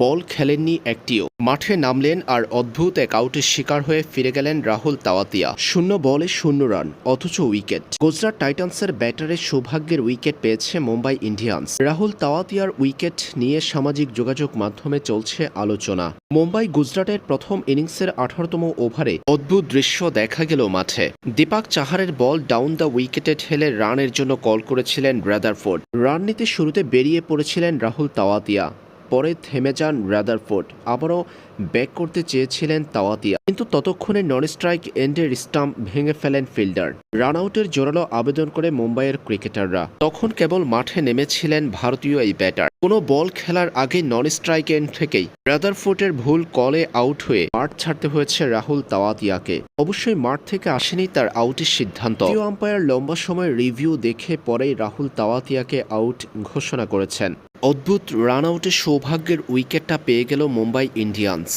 বল খেলেননি একটিও। মাঠে নামলেন আর অদ্ভুত এক আউটের শিকার হয়ে ফিরে গেলেন রাহুল তাওয়াতিয়া। শূন্য বলে শূন্য রান, অথচ উইকেট। গুজরাট টাইটান্সের ব্যাটারের সৌভাগ্যের উইকেট পেয়েছে মুম্বাই ইন্ডিয়ান্স। রাহুল তাওয়াতিয়ার উইকেট নিয়ে সামাজিক যোগাযোগ মাধ্যমে চলছে আলোচনা। মুম্বাই গুজরাটের প্রথম ইনিংসের আঠারোতম ওভারে অদ্ভুত দৃশ্য দেখা গেল মাঠে। দীপাক চাহারের বল ডাউন দ্য উইকেটে ঠেলে রানের জন্য কল করেছিলেন ব্রাদারফোর্ড রান নিতে শুরুতে বেরিয়ে পড়েছিলেন রাহুল তাওয়াতিয়া। পরে থেমে যান রাদারফোর্ড। আবারও ব্যাক করতে চেয়েছিলেন তাওয়াতিয়া। কিন্তু ততক্ষণে নন স্ট্রাইক এন্ডের স্টাম্প ভেঙে ফেলেন ফিল্ডার। রান আউটের জোরালো আবেদন করে মুম্বাইয়ের ক্রিকেটাররা। তখন কেবল মাঠে নেমেছিলেন ভারতীয় এই ব্যাটার। কোনো বল খেলার আগে নন স্ট্রাইক এন্ড থেকেই রাদারফোর্ডের ভুল কলে আউট হয়ে মাঠ ছাড়তে হয়েছে রাহুল তাওয়াতিয়াকে। অবশ্যই মাঠ থেকে আসেনি তার আউটের সিদ্ধান্ত। আম্পায়ার লম্বা সময় রিভিউ দেখে পরেই রাহুল তাওয়াতিয়াকে আউট ঘোষণা করেছেন। অদ্ভুত রান আউটে সৌভাগ্যের উইকেটটা পেয়ে গেল মুম্বাই ইন্ডিয়ান্স।